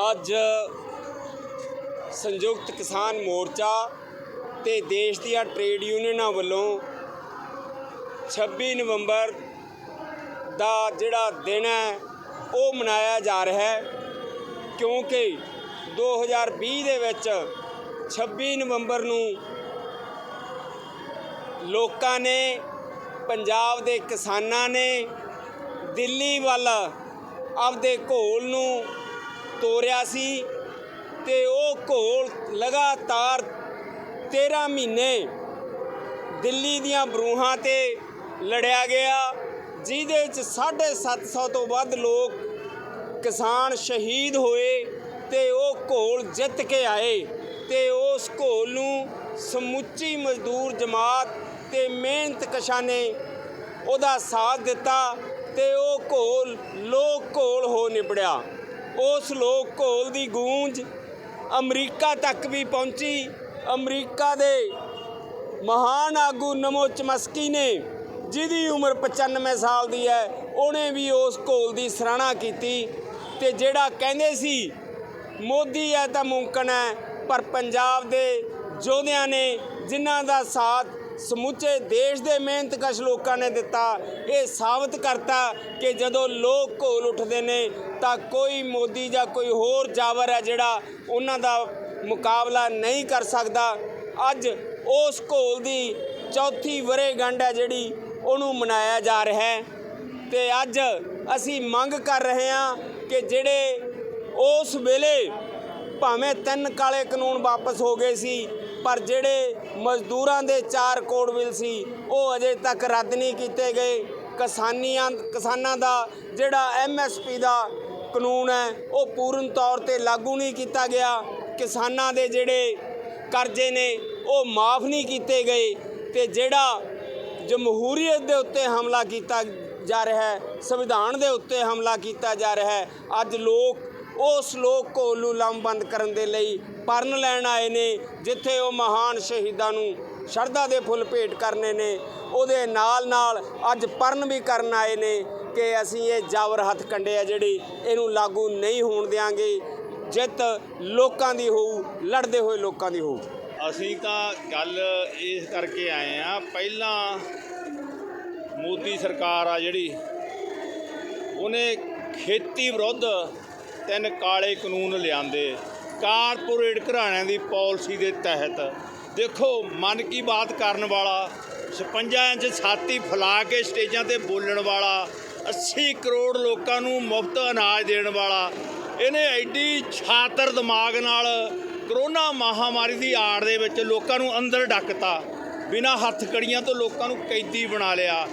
ਅੱਜ ਸੰਯੁਕਤ ਕਿਸਾਨ ਮੋਰਚਾ ਤੇ ਦੇਸ਼ ਦੀਆਂ ਟ੍ਰੇਡ ਯੂਨੀਅਨਾਂ ਵੱਲੋਂ 26 ਨਵੰਬਰ ਦਾ ਜਿਹੜਾ ਦਿਨ ਹੈ, ਉਹ ਮਨਾਇਆ ਜਾ ਰਿਹਾ ਹੈ ਕਿਉਂਕਿ 2020 ਦੇ ਵਿੱਚ 26 ਨਵੰਬਰ ਨੂੰ ਲੋਕਾਂ ਨੇ, ਪੰਜਾਬ ਦੇ ਕਿਸਾਨਾਂ ਨੇ ਦਿੱਲੀ ਵੱਲ ਆਪਦੇ ਘੋਲ ਨੂੰ ਤੋਰਿਆ ਸੀ ਤੇ ਉਹ ਘੋਲ ਲਗਾਤਾਰ 13 ਮਹੀਨੇ ਦਿੱਲੀ ਦੀਆਂ ਬਰੂਹਾਂ ਤੇ ਲੜਿਆ ਗਿਆ, ਜਿਹਦੇ ਵਿੱਚ 750 ਤੋਂ ਵੱਧ ਲੋਕ ਕਿਸਾਨ ਸ਼ਹੀਦ ਹੋਏ ਤੇ ਉਹ ਘੋਲ ਜਿੱਤ ਕੇ ਆਏ ਤੇ ਉਸ ਘੋਲ ਨੂੰ ਸਮੁੱਚੀ ਮਜ਼ਦੂਰ ਜਮਾਤ ਤੇ ਮਿਹਨਤ ਕਸ਼ਾਂ ਨੇ ਉਹਦਾ ਸਾਥ ਦਿੱਤਾ ਤੇ ਉਹ ਘੋਲ ਲੋਕ ਘੋਲ ਹੋ ਨਿਬੜਿਆ। ਉਸ ਲੋਕ ਘੋਲ ਦੀ ਗੂੰਜ ਅਮਰੀਕਾ ਤੱਕ ਵੀ ਪਹੁੰਚੀ। ਅਮਰੀਕਾ ਦੇ ਮਹਾਨ ਆਗੂ ਨਮੋ ਚਮਸਕੀ ਨੇ, ਜਿਹਦੀ ਉਮਰ 95 ਸਾਲ ਦੀ ਹੈ, ਉਹਨੇ ਵੀ ਉਸ ਘੋਲ ਦੀ ਸਰਾਹਣਾ ਕੀਤੀ ਤੇ ਜਿਹੜਾ ਕਹਿੰਦੇ ਸੀ, ਮੋਦੀ ਹੈ ਤਾਂ ਮੁਮਕਨ ਹੈ ਪਰ ਪੰਜਾਬ ਦੇ ਯੋਧਿਆਂ ਨੇ ਜਿਨ੍ਹਾਂ ਦਾ ਸਾਥ ਸਮੁੱਚੇ ਦੇਸ਼ ਦੇ ਮਿਹਨਤਕਸ਼ ਲੋਕਾਂ ਨੇ ਦਿੱਤਾ, ਇਹ ਸਾਬਤ ਕਰਤਾ ਕਿ ਜਦੋਂ ਲੋਕ ਘੋਲ ਉੱਠਦੇ ਨੇ ਤਾਂ ਕੋਈ ਮੋਦੀ ਜਾਂ ਕੋਈ ਹੋਰ ਜਾਵਰ ਹੈ ਜਿਹੜਾ ਉਹਨਾਂ ਦਾ ਮੁਕਾਬਲਾ ਨਹੀਂ ਕਰ ਸਕਦਾ। ਅੱਜ ਉਸ ਘੋਲ ਦੀ ਚੌਥੀ ਵਰੇਗੰਢ ਹੈ ਜਿਹੜੀ ਉਹਨੂੰ ਮਨਾਇਆ ਜਾ ਰਿਹਾ ਹੈ। ਤੇ ਅੱਜ ਅਸੀਂ ਮੰਗ ਕਰ ਰਹੇ ਹਾਂ ਕਿ ਜਿਹੜੇ ਉਸ ਵੇਲੇ ਭਾਵੇਂ ਤਿੰਨ ਕਾਲੇ ਕਾਨੂੰਨ ਵਾਪਸ ਹੋ ਗਏ ਸੀ ਪਰ ਜਿਹੜੇ ਮਜ਼ਦੂਰਾਂ ਦੇ ਚਾਰ ਕੋਡ ਬਿੱਲ ਸੀ, ਉਹ ਅਜੇ ਤੱਕ ਰੱਦ ਨਹੀਂ ਕੀਤੇ ਗਏ। ਕਿਸਾਨੀਆਂ, ਕਿਸਾਨਾਂ ਦਾ ਜਿਹੜਾ ਐਮਐਸਪੀ ਦਾ ਕਾਨੂੰਨ ਹੈ, ਉਹ ਪੂਰਨ ਤੌਰ ਤੇ ਲਾਗੂ ਨਹੀਂ ਕੀਤਾ ਗਿਆ। ਕਿਸਾਨਾਂ ਦੇ ਜਿਹੜੇ ਕਰਜ਼ੇ ਨੇ, ਉਹ ਮਾਫ ਨਹੀਂ ਕੀਤੇ ਗਏ ਤੇ ਜਿਹੜਾ ਜਮਹੂਰੀਅਤ ਦੇ ਉੱਤੇ ਹਮਲਾ ਕੀਤਾ ਜਾ ਰਿਹਾ ਹੈ, ਸੰਵਿਧਾਨ ਦੇ ਉੱਤੇ ਹਮਲਾ ਕੀਤਾ ਜਾ ਰਿਹਾ ਹੈ, ਅੱਜ ਲੋਕ ਉਹ ਸਲੋਕ ਘੋਲ ਨੂੰ ਲੰਬਬੰਦ ਕਰਨ ਦੇ ਲਈ ਪਰਨ ਲੈਣ ਆਏ ਨੇ, ਜਿੱਥੇ ਉਹ ਮਹਾਨ ਸ਼ਹੀਦਾਂ ਨੂੰ ਸ਼ਰਧਾ ਦੇ ਫੁੱਲ ਭੇਟ ਕਰਨੇ ਨੇ। ਉਹਦੇ ਨਾਲ ਨਾਲ ਅੱਜ ਪਰਨ ਵੀ ਕਰਨ ਆਏ ਨੇ ਕਿ ਅਸੀਂ ਇਹ ਜਾਵਰ ਹੱਥ ਕੰਡੇ ਆ ਜਿਹੜੀ ਇਹਨੂੰ ਲਾਗੂ ਨਹੀਂ ਹੋਣ ਦਿਆਂਗੇ। ਜਿੱਤ ਲੋਕਾਂ ਦੀ ਹੋਊ, ਲੜਦੇ ਹੋਏ ਲੋਕਾਂ ਦੀ ਹੋਊ। ਅਸੀਂ ਤਾਂ ਗੱਲ ਇਸ ਕਰਕੇ ਆਏ ਆ, ਪਹਿਲਾਂ ਮੋਦੀ ਸਰਕਾਰ ਆ ਜਿਹੜੀ, ਉਹਨੇ ਖੇਤੀ ਵਿਰੁੱਧ ਤਿੰਨ ਕਾਲੇ ਕਾਨੂੰਨ ਲਿਆਂਦੇ। ਕਾਰਪੋਰੇਟ ਘਰਾਣਿਆਂ ਦੀ ਪਾਲਿਸੀ ਦੇ ਤਹਿਤ। ਦੇਖੋ, ਮਨ ਕੀ ਬਾਤ ਕਰਨ ਵਾਲਾ 56 ਇੰਚ ਛਾਤੀ ਫੈਲਾ ਕੇ ਸਟੇਜਾਂ ਤੇ ਬੋਲਣ ਵਾਲਾ 80 ਕਰੋੜ ਲੋਕਾਂ ਨੂੰ ਮੁਫਤ ਅਨਾਜ ਦੇਣ ਵਾਲਾ, ਇਹਨੇ ਐਡੀ ਛਾਤਰ ਦਿਮਾਗ ਨਾਲ ਕਰੋਨਾ ਮਹਾਮਾਰੀ ਦੀ ਆੜ ਦੇ ਵਿੱਚ ਲੋਕਾਂ ਨੂੰ ਅੰਦਰ ਡੱਕਤਾ। ਬਿਨਾਂ ਹੱਥ ਕੜੀਆਂ ਤੋਂ ਲੋਕਾਂ ਨੂੰ ਕੈਦੀ ਬਣਾ ਲਿਆ।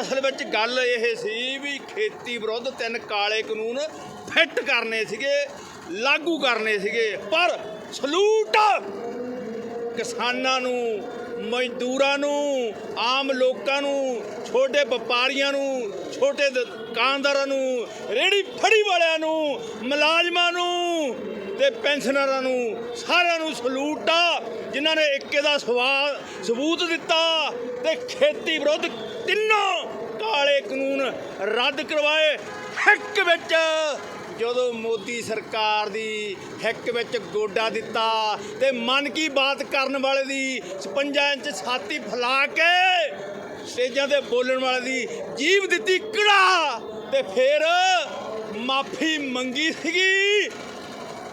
ਅਸਲ ਵਿੱਚ ਗੱਲ ਇਹ ਸੀ ਵੀ ਖੇਤੀ ਵਿਰੁੱਧ ਤਿੰਨ ਕਾਲੇ ਕਾਨੂੰਨ ਫਿੱਟ ਕਰਨੇ ਸੀਗੇ, ਲਾਗੂ ਕਰਨੇ ਸੀਗੇ, ਪਰ ਸਲੂਟ ਕਿਸਾਨਾਂ ਨੂੰ, ਮਜ਼ਦੂਰਾਂ ਨੂੰ, ਆਮ ਲੋਕਾਂ ਨੂੰ, ਛੋਟੇ ਵਪਾਰੀਆਂ ਨੂੰ, ਛੋਟੇ ਦੁਕਾਨਦਾਰਾਂ ਨੂੰ, ਰੇੜੀ ਫੜੀ ਵਾਲਿਆਂ ਨੂੰ, ਮੁਲਾਜ਼ਮਾਂ ਨੂੰ ਤੇ ਪੈਨਸ਼ਨਰਾਂ ਨੂੰ, ਸਾਰਿਆਂ ਨੂੰ ਸਲੂਟ ਆ, ਜਿਨ੍ਹਾਂ ਨੇ ਇੱਕੇ ਦਾ ਸਵਾਲ ਸਬੂਤ ਦਿੱਤਾ ਤੇ ਖੇਤੀ ਵਿਰੁੱਧ ਤਿੰਨੋਂ ਵਾਲੇ ਕਾਨੂੰਨ ਰੱਦ ਕਰਵਾਏ ਇੱਕ ਵਿੱਚ। ਜਦੋਂ ਮੋਦੀ ਸਰਕਾਰ ਦੀ ਹਿੱਕ ਵਿੱਚ ਗੋਡਾ ਦਿੱਤਾ ਤੇ ਮਨ ਕੀ ਬਾਤ ਕਰਨ ਵਾਲੇ ਦੀ 56 ਇੰਚ ਛਾਤੀ ਫੈਲਾ ਕੇ ਸਟੇਜਾਂ ਤੇ ਬੋਲਣ ਵਾਲੇ ਦੀ ਜੀਭ ਦਿੱਤੀ ਕੜਾ ਤੇ ਫਿਰ ਮਾਫੀ ਮੰਗੀ ਸੀਗੀ।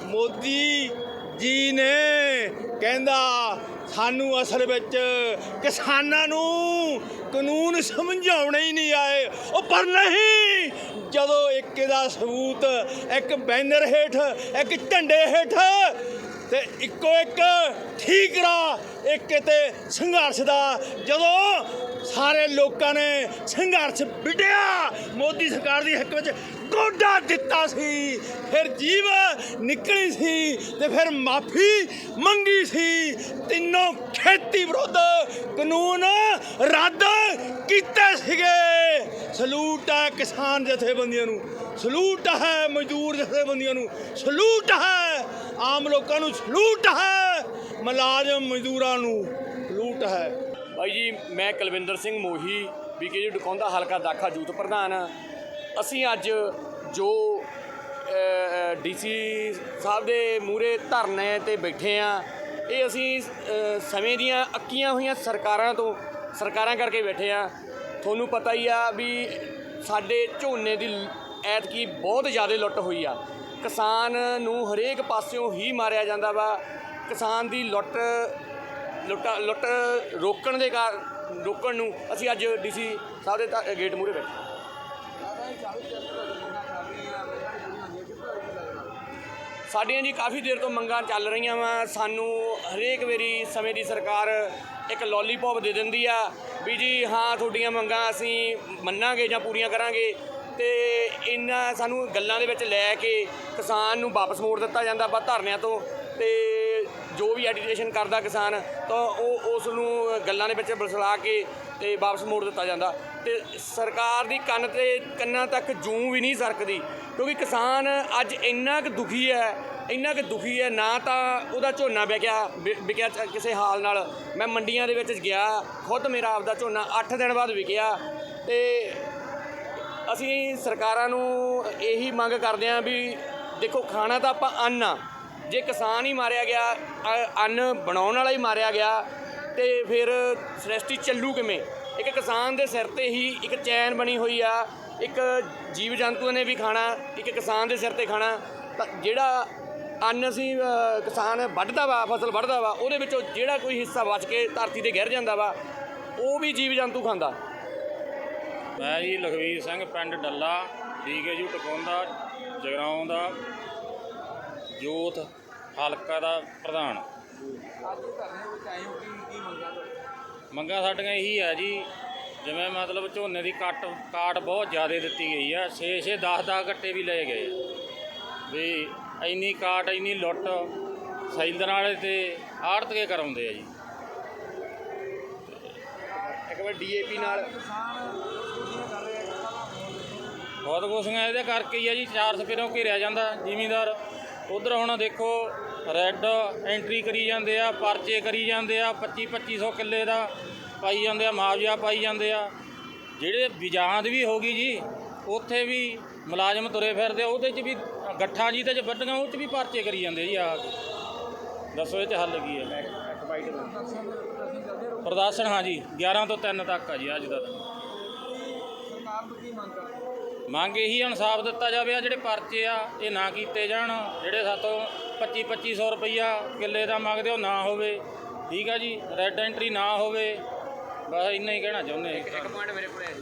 ਮੋਦੀ ਜੀ ਨੇ ਕਹਿੰਦਾ ਸਾਨੂੰ ਅਸਲ ਵਿੱਚ ਕਿਸਾਨਾਂ ਨੂੰ ਕਾਨੂੰਨ ਸਮਝਾਉਣੇ ਹੀ ਨਹੀਂ ਆਏ। ਉਹ ਪਰ ਨਹੀਂ, ਜਦੋਂ ਇੱਕ ਦਾ ਸਬੂਤ, ਇੱਕ ਬੈਨਰ ਹੇਠ, ਇੱਕ ਝੰਡੇ ਹੇਠ ਤੇ ਇੱਕੋ ਇੱਕ ਠੀਕ ਰਾ ਇੱਕ ਤੇ ਸੰਘਰਸ਼ ਦਾ, ਜਦੋਂ ਸਾਰੇ ਲੋਕਾਂ ਨੇ ਸੰਘਰਸ਼ ਵਿੱਢਿਆ। ਮੋਦੀ ਸਰਕਾਰ ਦੀ ਹੱਕ ਵਿੱਚ ਗੋਡਾ ਦਿੱਤਾ ਸੀ। ਫਿਰ ਜੀਵ ਨਿਕਲੀ ਸੀ ਤੇ ਫਿਰ ਮਾਫੀ ਮੰਗੀ ਸੀ। ਤਿੰਨੋਂ ਖੇਤੀ ਵਿਰੁੱਧ ਕਾਨੂੰਨ ਰੱਦ ਕੀਤੇ ਸੀਗੇ। ਸਲੂਟ ਹੈ ਕਿਸਾਨ ਜਥੇਬੰਦੀਆਂ ਨੂੰ। ਸਲੂਟ ਹੈ ਮਜ਼ਦੂਰ ਜਥੇਬੰਦੀਆਂ ਨੂੰ। ਸਲੂਟ ਹੈ ਆਮ ਲੋਕਾਂ ਨੂੰ। ਸਲੂਟ ਹੈ ਮੁਲਾਜ਼ਮ ਮਜ਼ਦੂਰਾਂ ਨੂੰ। ਸਲੂਟ ਹੈ। ਬਾਈ ਜੀ, ਮੈਂ ਕੁਲਵਿੰਦਰ ਸਿੰਘ ਮੋਹੀ, ਬੀਕੇ ਜੀ ਡਕੌਂਦਾ ਹਲਕਾ ਦਾਖਾ ਜੂਤ ਪ੍ਰਧਾਨ। ਅਸੀਂ ਅੱਜ ਜੋ ਡੀਸੀ ਸਾਹਿਬ ਦੇ ਮੂਹਰੇ ਧਰਨੇ ਤੇ ਬੈਠੇ ਆ, ਇਹ ਅਸੀਂ ਸਮੇਂ ਦੀਆਂ ਅੱਕੀਆਂ ਹੋਈਆਂ ਸਰਕਾਰਾਂ ਤੋਂ, ਸਰਕਾਰਾਂ ਕਰਕੇ ਬੈਠੇ ਆ। ਤੁਹਾਨੂੰ ਪਤਾ ਹੀ ਆ ਵੀ ਸਾਡੇ ਝੋਨੇ ਦੀ ਐਤਕੀ ਬਹੁਤ ਜ਼ਿਆਦਾ ਲੁੱਟ ਹੋਈ ਆ। ਕਿਸਾਨ ਨੂੰ ਹਰੇਕ ਪਾਸਿਓਂ ਹੀ ਮਾਰਿਆ ਜਾਂਦਾ ਵਾ। ਕਿਸਾਨ ਦੀ ਲੁੱਟ ਲੁੱਟ ਲੁੱਟ ਰੋਕਣ ਦੇ ਕਾਰ ਰੋਕਣ ਨੂੰ ਅਸੀਂ ਅੱਜ ਡੀਸੀ ਸਾਹਿਬ ਦੇ ਗੇਟ ਮੂਹਰੇ ਬੈਠੇ ਸਾਡੀਆਂ ਜੀ ਕਾਫੀ ਦੇਰ ਤੋਂ ਮੰਗਾਂ ਚੱਲ ਰਹੀਆਂ ਵਾ। ਸਾਨੂੰ ਹਰੇਕ ਵਾਰੀ ਸਮੇਂ ਦੀ ਸਰਕਾਰ ਇੱਕ ਲੋਲੀਪੌਪ ਦੇ ਦਿੰਦੀ ਆ ਵੀ ਜੀ, ਹਾਂ, ਤੁਹਾਡੀਆਂ ਮੰਗਾਂ ਅਸੀਂ ਮੰਨਾਂਗੇ ਜਾਂ ਪੂਰੀਆਂ ਕਰਾਂਗੇ ਤੇ ਇਹਨਾਂ ਸਾਨੂੰ ਗੱਲਾਂ ਦੇ ਵਿੱਚ ਲੈ ਕੇ ਕਿਸਾਨ ਨੂੰ ਵਾਪਸ ਮੋੜ ਦਿੱਤਾ ਜਾਂਦਾ ਵਾ ਧਰਨਿਆਂ ਤੋਂ ਤੇ ਜੋ ਵੀ ਐਡੀਟੇਸ਼ਨ ਕਰਦਾ ਕਿਸਾਨ, ਤਾਂ ਉਹ ਉਸ ਨੂੰ ਗੱਲਾਂ ਦੇ ਵਿੱਚ ਬਸਲਾ ਕੇ ਤੇ ਵਾਪਸ ਮੋੜ ਦਿੱਤਾ ਜਾਂਦਾ। ਤੇ ਸਰਕਾਰ ਦੀ ਕੰਨ ਤੇ ਕੰਨਾਂ ਤੱਕ ਜੂੰ ਵੀ ਨਹੀਂ ਸਰਕਦੀ, ਕਿਉਂਕਿ ਕਿਸਾਨ ਅੱਜ ਇੰਨਾ ਕੁ ਦੁਖੀ ਹੈ, ਇੰਨਾ ਕੁ ਦੁਖੀ ਹੈ, ਨਾ ਤਾਂ ਉਹਦਾ ਝੋਨਾ ਵਿਕਿਆ, ਵਿ- ਵਿਕਿਆ ਕਿਸੇ ਹਾਲ ਨਾਲ। ਮੈਂ ਮੰਡੀਆਂ ਦੇ ਵਿੱਚ ਗਿਆ, ਖੁਦ ਮੇਰਾ ਆਪਦਾ ਝੋਨਾ 8 ਦਿਨ ਬਾਅਦ ਵਿਕਿਆ। ਤੇ ਅਸੀਂ ਸਰਕਾਰਾਂ ਨੂੰ ਇਹੀ ਮੰਗ ਕਰਦੇ ਹਾਂ ਵੀ ਦੇਖੋ, ਖਾਣਾ ਤਾਂ ਆਪਾਂ ਅੰਨ ਆ। ਜੇ ਕਿਸਾਨ ਹੀ ਮਾਰਿਆ ਗਿਆ ਅੰਨ ਬਣਾਉਣ ਵਾਲਾ ਹੀ ਮਾਰਿਆ ਗਿਆ, ਤੇ ਫਿਰ ਸ੍ਰਿਸ਼ਟੀ ਚੱਲੂ ਕਿਵੇਂ? ਇੱਕ ਕਿਸਾਨ ਦੇ ਸਿਰ ਤੇ ਹੀ ਇੱਕ ਚੈਨ ਬਣੀ ਹੋਈ ਆ, ਇੱਕ ਜੀਵ ਜੰਤੂ ਨੇ ਵੀ ਖਾਣਾ, ਇੱਕ ਕਿਸਾਨ ਦੇ ਸਿਰ ਤੇ ਖਾਣਾ, ਤਾਂ ਜਿਹੜਾ ਅੰਨ ਅਸੀਂ ਕਿਸਾਨ ਵੱਢਦਾ ਵਾ, ਫਸਲ ਵੱਢਦਾ ਵਾ, ਉਹਦੇ ਵਿੱਚੋਂ ਜਿਹੜਾ ਕੋਈ ਹਿੱਸਾ ਬਚ ਕੇ ਧਰਤੀ ਤੇ ਗਿਰ ਜਾਂਦਾ ਵਾ, ਉਹ ਵੀ ਜੀਵ ਜੰਤੂ ਖਾਂਦਾ। ਮੈਂ ਜੀ ਲਖਵੀਰ ਸਿੰਘ, ਪਿੰਡ ਡੱਲਾ ਠੀਕ ਡੀਕੇਯੂ ਟਕੋਂਦਾ, ਜਗਰਾਉਂ ਦਾ ਜੋਤ। ਹਲਕਾ ਦਾ ਪ੍ਰਧਾਨ। ਮੰਗਾਂ ਸਾਡੀਆਂ ਇਹੀ ਆ ਜੀ ਜਿਵੇਂ ਮਤਲਬ ਝੋਨੇ ਦੀ ਕੱਟ ਕਾਟ ਬਹੁਤ ਜ਼ਿਆਦਾ ਦਿੱਤੀ ਗਈ ਆ 6 6 10 10 ਗੱਟੇ ਵੀ ਲਏ ਗਏ ਆ। ਵੀ ਇੰਨੀ ਕਾਟ ਇੰਨੀ ਲੁੱਟ ਸੈਲਰਾਂ ਵਾਲੇ ਤੇ ਆੜਤ ਕੇ ਕਰਾਉਂਦੇ ਆ ਜੀ। ਇੱਕ ਵਾਰ ਡੀਏਪੀ ਨਾਲ। ਬਹੁਤ ਕੁਛੀਆਂ ਇਹਦੇ ਕਰਕੇ ਹੀ ਆ ਜੀ ਚਾਰ ਸਪੇਰੋਂ ਘਿਰਿਆ ਜਾਂਦਾ ਜ਼ਿਮੀਂਦਾਰ। ਉਧਰ ਹੁਣ ਦੇਖੋ ਰੈੱਡ ਐਂਟਰੀ ਕਰੀ ਜਾਂਦੇ ਆ ਪਰਚੇ ਕਰੀ ਜਾਂਦੇ ਆ 25 2500 ਕਿੱਲੇ ਦਾ ਪਾਈ ਜਾਂਦੇ ਆ ਮੁਆਵਜ਼ਾ ਪਾਈ ਜਾਂਦੇ ਆ। ਜਿਹੜੇ ਵਿਜਾਂਦ ਵੀ ਹੋ ਗਈ ਜੀ ਉੱਥੇ ਵੀ ਮੁਲਾਜ਼ਮ ਤੁਰੇ ਫਿਰਦੇ ਆ ਉਹਦੇ 'ਚ ਵੀ ਗੱਠਾਂ ਜੀ ਤੇ ਚ ਵੱਡੀਆਂ ਉਹ 'ਚ ਵੀ ਪਰਚੇ ਕਰੀ ਜਾਂਦੇ ਜੀ ਆ ਦੱਸੋ ਇਹ 'ਚ ਹੱਲ ਕੀ ਹੈ ਪ੍ਰਦਰਸ਼ਨ ਹਾਂ ਜੀ 11 ਤੋਂ 3 ਤੱਕ ਆ ਜੀ ਅੱਜ ਦਾ ਮੰਗ ਇਹੀ ਇਨਸਾਫ ਦਿੱਤਾ ਜਾਵੇ ਆ ਜਿਹੜੇ ਪਰਚੇ ਆ ਇਹ ਨਾ ਕੀਤੇ ਜਾਣ। ਜਿਹੜੇ ਸਾਤੋਂ 25 2500 ਰੁਪਈਆ ਕਿੱਲੇ ਦਾ ਮੰਗਦੇ ਉਹ ਨਾ ਹੋਵੇ। ਠੀਕ ਆ ਜੀ ਰੈੱਡ ਐਂਟਰੀ ਨਾ ਹੋਵੇ। ਬਸ ਇੰਨਾ ਹੀ ਕਹਿਣਾ ਚਾਹੁੰਦੇ ਹਾਂ ਇੱਕ ਪੁਆਇੰਟ ਮੇਰੇ ਕੋਲ ਹੈ।